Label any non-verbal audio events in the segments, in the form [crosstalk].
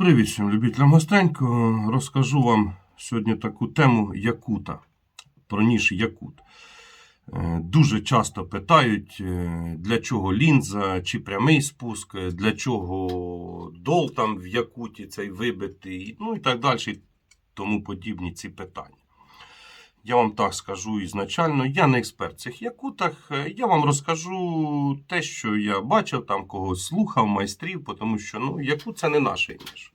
Привіт всім любителям гостенько. Розкажу вам сьогодні таку тему Якута. Про ніж Якут. Е, Дуже часто питають, е, для чого лінза чи прямий спуск, е, для чого дол там в Якуті цей вибитий, ну і так далі, тому подібні ці питання. Я вам так скажу ізначально, я не експерт в цих якутах. Е, Я вам розкажу те, що я бачив, там когось слухав, майстрів, тому що ну, якут це не наш ніж.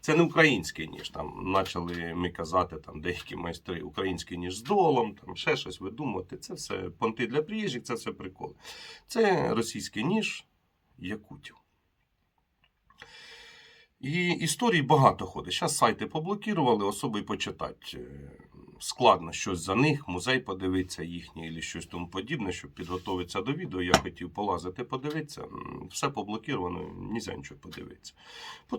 Це не український ніж. Там почали ми казати там деякі майстри, український ніж з долом, там ще щось видумувати. Це все понти для приїжджих, це все приколи. Це російський ніж якутів. І історій багато ходить. Зараз сайти поблокували, особи почитати. Складно щось за них, музей подивитися їхній, або щось тому подібне, щоб підготуватися до відео. Я хотів полазити, подивитися. Все поблоковано, нельзя нічого подивитися.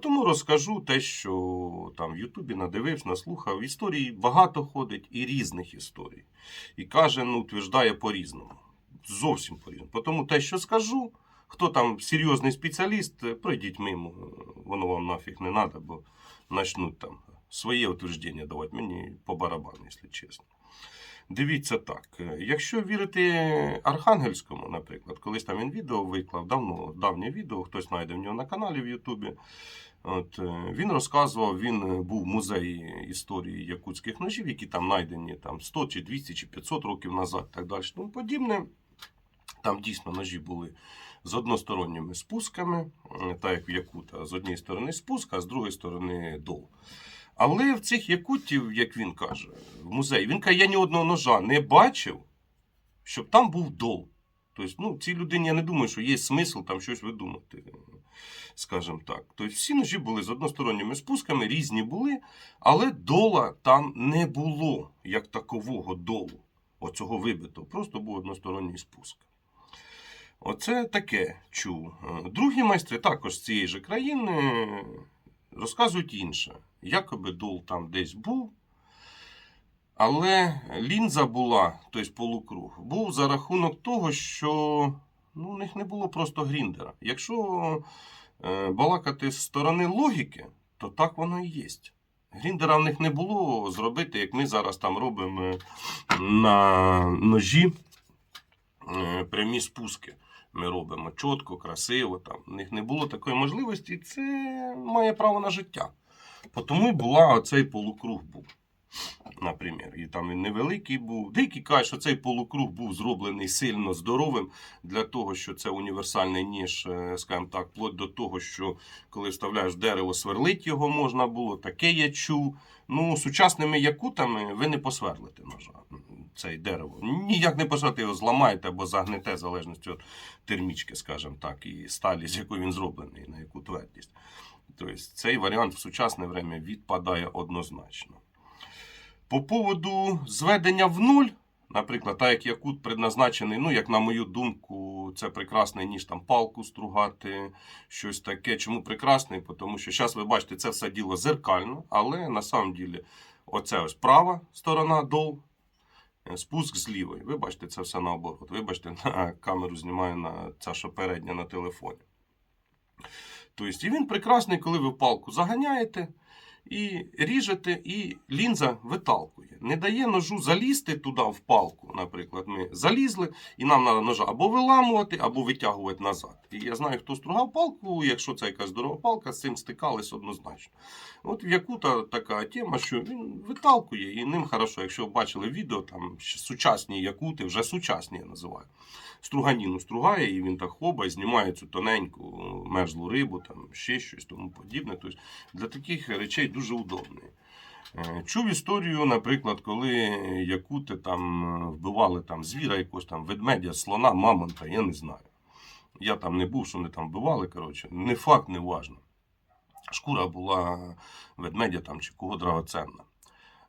Тому розкажу те, що там в Ютубі надивився, наслухав. Історій багато ходить і різних історій. І каже, ну, утверждає по-різному. Зовсім по-різному. Тому те, що скажу, хто там серйозний спеціаліст, пройдіть мимо, воно вам нафіг не треба, бо почнуть там своє утвердження давати. Мені по барабану, якщо чесно. Дивіться так, якщо вірити Архангельському, наприклад, колись там він відео виклав, давно, давнє відео, хтось знайде в нього на каналі в Ютубі. От, е, він розказував, він був в музеї історії якутських ножів, які там знайдені там, 100 чи 200 чи 500 років назад, так далі. Тому подібне. Там дійсно ножі були з односторонніми спусками, е, так як в Якута, з однієї сторони спуск, а з другої сторони дол. Але в цих якутів, як він каже, в музеї, він каже, я ні одного ножа не бачив, щоб там був дол. Тобто, ну, цій людині я не думаю, що є смисл там щось видумати, скажімо так. Тобто всі ножі були з односторонніми спусками, різні були, але дола там не було, як такового долу, оцього вибитого. Просто був односторонній спуск. Оце таке чув. Е, Другі майстри також з цієї ж країни розказують інше. Якоби дол там десь був. Але лінза була, тобто полукруг, був за рахунок того, що ну, у них не було просто гріндера. Якщо е, балакати з сторони логіки, то так воно і є. Гріндера в них не було зробити, як ми зараз там робимо е, на ножі е, прямі спуски. Ми робимо чітко, красиво. Там. У них не було такої можливості, і це має право на життя. Тому була оцей полукруг був. Наприклад, і там він невеликий був. Деякі кажуть, що цей полукруг був зроблений сильно здоровим для того, що це універсальний ніж, е, скажімо так, вплоть до того, що коли вставляєш дерево, сверлить його можна було. Таке я чув. Ну, сучасними якутами ви не посверлите ножа. Цей дерево. Ніяк не посверлите, його зламаєте або загнете, залежності від термічки, скажімо так, і сталі, з якої він зроблений, на яку твердість. Тобто цей варіант в сучасне время відпадає однозначно. По поводу зведення в нуль, наприклад, так як якут предназначений, ну, як на мою думку, це прекрасний ніж там палку стругати, щось таке. Чому прекрасний? Тому що зараз ви бачите, це все діло зеркально, але на самом ділі оце ось права сторона дол, спуск з лівої. Ви бачите, це все наоборот. Вибачте, на камеру знімаю на ця що передня на телефоні. Тобто, і він прекрасний, коли ви палку заганяєте і ріжете, і лінза виталкує. Не дає ножу залізти туди в палку. Наприклад, ми залізли, і нам треба ножа або виламувати, або витягувати назад. І я знаю, хто стругав палку, якщо це якась здорова палка, з цим стикались однозначно. От в Якута така тема, що він виталкує, і ним хорошо, якщо ви бачили відео, там сучасні якути, вже сучасні я називаю. Струганіну стругає, і він так хоба і знімає цю тоненьку мерзлу рибу, там ще щось тому подібне. Тобто для таких речей дуже удобний. Е, Чув історію, наприклад, коли якути там е, вбивали там звіра, якогось там ведмедя, слона, мамонта, я не знаю. Я там не був, що вони там вбивали, коротше, не факт, не важно. Шкура була ведмедя там чи кого драгоценна.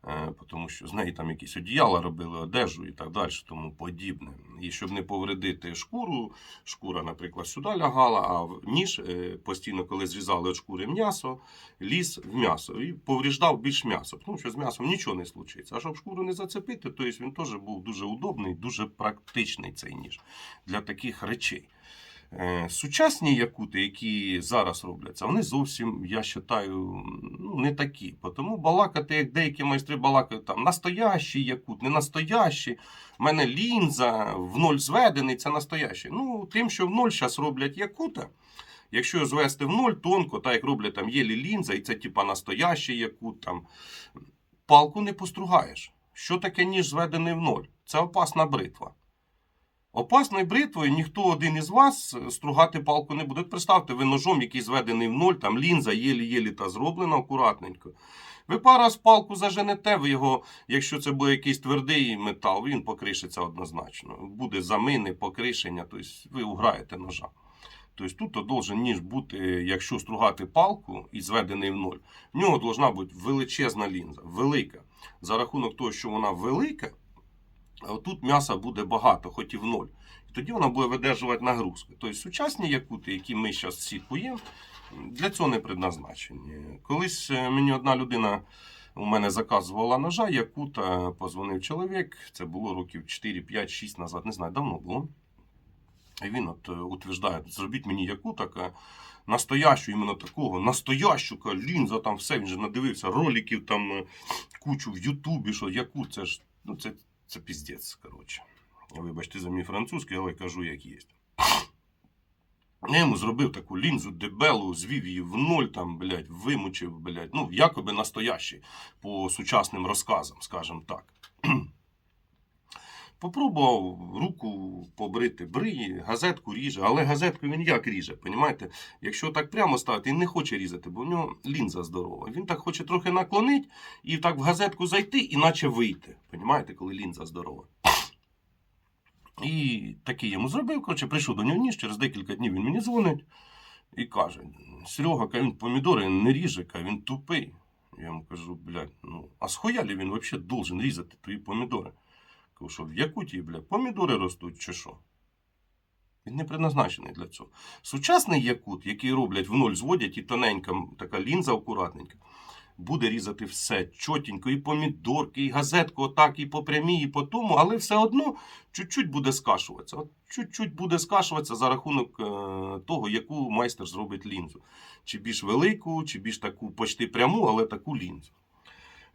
Е, Тому що з неї там якісь одіяла робили, одежу і так далі, тому подібне. І щоб не повредити шкуру, шкура, наприклад, сюди лягала, а ніж е, постійно, коли зрізали від шкури м'ясо, ліз в м'ясо і повріждав більш м'ясо, тому що з м'ясом нічого не случиться. А щоб шкуру не зацепити, то він теж був дуже удобний, дуже практичний цей ніж для таких речей. Е, Сучасні якути, які зараз робляться, вони зовсім, я вважаю, ну, не такі. Тому балакати, як деякі майстри балакають, там настоящий якут, не настоящий. У мене лінза в ноль зведений, це настоящий. Ну, тим, що в ноль зараз роблять якута, якщо звести в ноль тонко, так як роблять там єлі лінза, і це типа настоящий якут, там, палку не постругаєш. Що таке ніж зведений в ноль? Це опасна бритва. Опасною бритвою ніхто один із вас стругати палку не буде. Представте, ви ножом, який зведений в ноль, там лінза єлі-єлі та зроблена акуратненько. Ви пару з палку заженете, ви його, якщо це буде якийсь твердий метал, він покришиться однозначно. Буде замини, покришення, тобто ви уграєте ножа. Тобто тут то должен ніж бути, якщо стругати палку і зведений в ноль, в нього должна бути величезна лінза, велика. За рахунок того, що вона велика, тут м'яса буде багато, хоч і в ноль. І тоді вона буде видержувати нагрузки. Тобто сучасні якути, які ми зараз всі куємо, для цього не предназначені. Колись е, мені одна людина у мене заказувала ножа, якута позвонив чоловік. Це було років 4, 5, 6 назад, не знаю, давно було. І він от е, утверждає, зробіть мені якутака, настоящу, іменно такого, настоящу лінза, там все, він же надивився роликів там е, кучу в Ютубі, що яку це ж, ну це, це піздець, коротше. Вибачте за мій французький, але кажу, як є. Я йому зробив таку лінзу дебелу, звів її в ноль, там, блядь, вимучив, блядь, ну, якоби настоящий, по сучасним розказам, скажімо так. Попробував руку побрити, бриє, газетку ріже, але газетку він як ріже, понімаєте? Якщо так прямо ставити, він не хоче різати, бо в нього лінза здорова. Він так хоче трохи наклонити і так в газетку зайти, іначе вийти. Понімаєте, коли лінза здорова. І такий йому зробив. Коротше, прийшов до нього ніж, через декілька днів він мені дзвонить і каже: Серега, він помідори не ріже, він тупий. Я йому кажу, блядь, ну, а схуялі він взагалі должен різати твої помідори? Кажу, що в Якутії, блядь, помідори ростуть чи що? Він не предназначений для цього. Сучасний якут, який роблять в ноль, зводять і тоненька така лінза акуратненька, буде різати все чотенько, і помідорки, і газетку, отак, і по прямій, і по тому, але все одно чуть-чуть буде скашуватися. От чуть-чуть буде скашуватися за рахунок е, того, яку майстер зробить лінзу. Чи більш велику, чи більш таку почти пряму, але таку лінзу.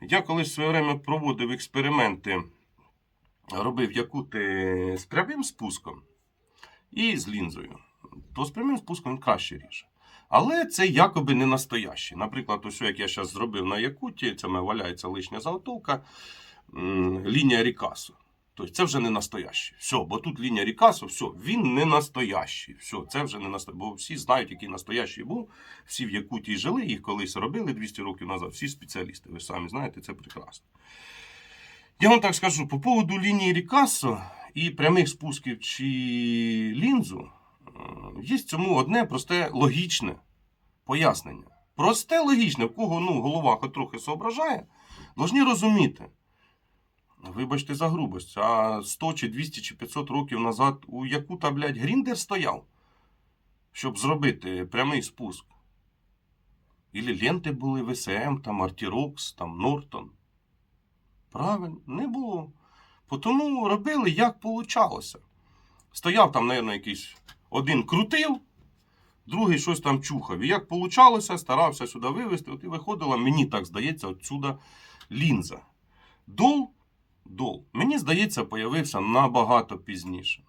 Я колись в своє время проводив експерименти, робив якути з прямим спуском і з лінзою. То з прямим спуском він краще ріже. Але це якоби не настоящий. Наприклад, ось як я зараз зробив на Якуті, це мене валяється лишня заготовка, лінія Рікасу. Тобто це вже не настоящий. Все, бо тут лінія Рікасу, все, він не настоящий. Все, це вже не настоящий. Бо всі знають, який настоящий був. Всі в Якутії жили, їх колись робили 200 років назад. Всі спеціалісти. Ви самі знаєте, це прекрасно. Я вам так скажу, по поводу лінії Рікасо і прямих спусків чи лінзу, е, є цьому одне просте логічне пояснення. Просте логічне, в кого ну, голова хоч трохи соображає, повинні розуміти. Вибачте за грубость, а 100 чи 200 чи 500 років назад у яку-то, блядь, Гріндер стояв, щоб зробити прямий спуск. Ілі ленти були ВСМ, там Артірокс, там Нортон. Правильно, не було. Тому робили, як получалося. Стояв там, мабуть, якийсь один крутив, другий щось там чухав. І як получалося, старався сюди вивезти, от і виходила, мені так здається, отсюда лінза. Дол, дол, мені здається, появився набагато пізніше.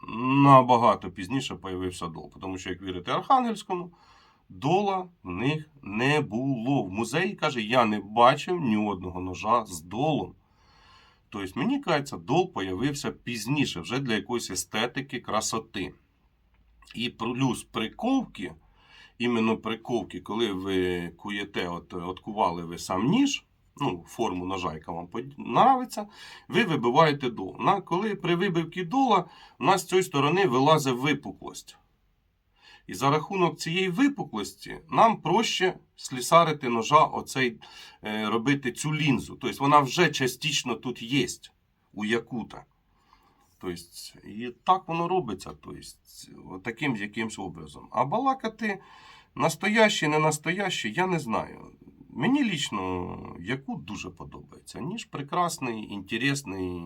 Набагато пізніше появився дол. Тому що, як вірити Архангельському, дола в них не було. В музеї каже, я не бачив ні одного ножа з долом. Тобто, мені кажеться, дол появився пізніше, вже для якоїсь естетики, красоти. І плюс приковки, іменно приковки, коли ви куєте, от, откували ви сам ніж, ну, форму ножа, яка вам подобається, ви вибиваєте дол. Коли при вибивці дола, у нас з цієї сторони вилазить випуклость. І за рахунок цієї випуклості нам проще слісарити ножа, оцей, е, робити цю лінзу. Тобто вона вже частично тут є у якута. Тобто, і так воно робиться. Тобто, таким якимсь образом. А балакати настоящий, не настоящий, я не знаю. Мені лічно якут дуже подобається. Ніж прекрасний, інтересний.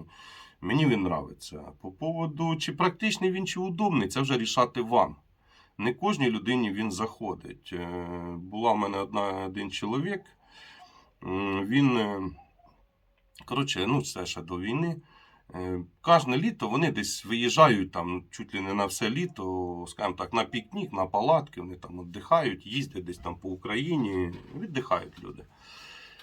Мені він нравиться. По поводу, чи практичний він, чи удобний, це вже рішати вам. Не кожній людині він заходить. Е, Була в мене одна, один чоловік, він, е, коротше, ну, це ще до війни. Е, Кожне літо вони десь виїжджають там чуть ли не на все літо, скажімо так, на пікнік, на палатки, вони там віддихають, їздять десь там по Україні, віддихають люди.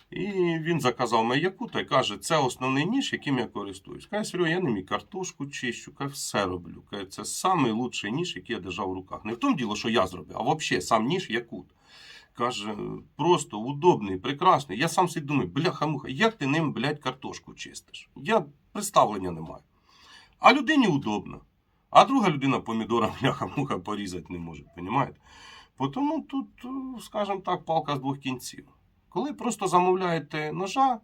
І він заказав маяку та й каже, це основний ніж, яким я користуюсь. Каже, Серега, я ним і картошку чищу, каже, все роблю. Каже, це найкращий ніж, який я держав в руках. Не в тому діло, що я зробив, а взагалі сам ніж якут. Каже, просто удобний, прекрасний. Я сам собі думаю, бляха-муха, як ти ним, блядь, картошку чистиш? Я представлення не маю. А людині удобно. А друга людина помідора, [laughs] бляха-муха, порізати не може, розумієте? Тому тут, скажімо так, палка з двох кінців. Коли просто замовляєте ножа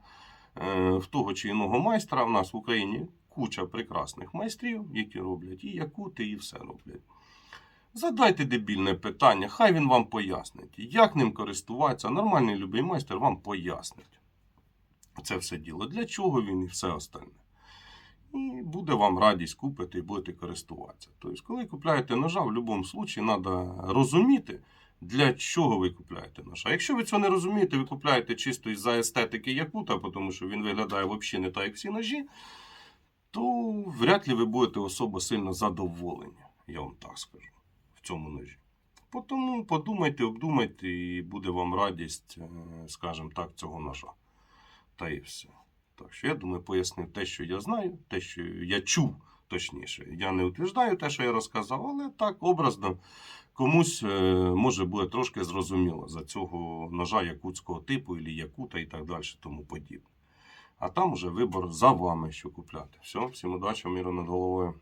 е, в того чи іного майстра, в нас в Україні куча прекрасних майстрів, які роблять і якути, і все роблять. Задайте дебільне питання, хай він вам пояснить, як ним користуватися. Нормальний любий майстер вам пояснить. Це все діло. Для чого він і все остальне. І буде вам радість купити і будете користуватися. Тобто, коли купляєте ножа, в будь-якому випадку треба розуміти, для чого ви купляєте ножа. Якщо ви цього не розумієте, ви купляєте чисто із-за естетики якута, тому що він виглядає взагалі не так, як всі ножі, то вряд ли ви будете особо сильно задоволені, я вам так скажу, в цьому ножі. Тому подумайте, обдумайте, і буде вам радість, е, скажімо так, цього ножа. Та і все. Так що я думаю, пояснив те, що я знаю, те, що я чув точніше. Я не утверждаю те, що я розказав, але так образно комусь е, може буде трошки зрозуміло за цього ножа якутського типу, або якута і так далі, тому подібне. А там вже вибор за вами, що купляти. Все, всім удачі, міру над головою.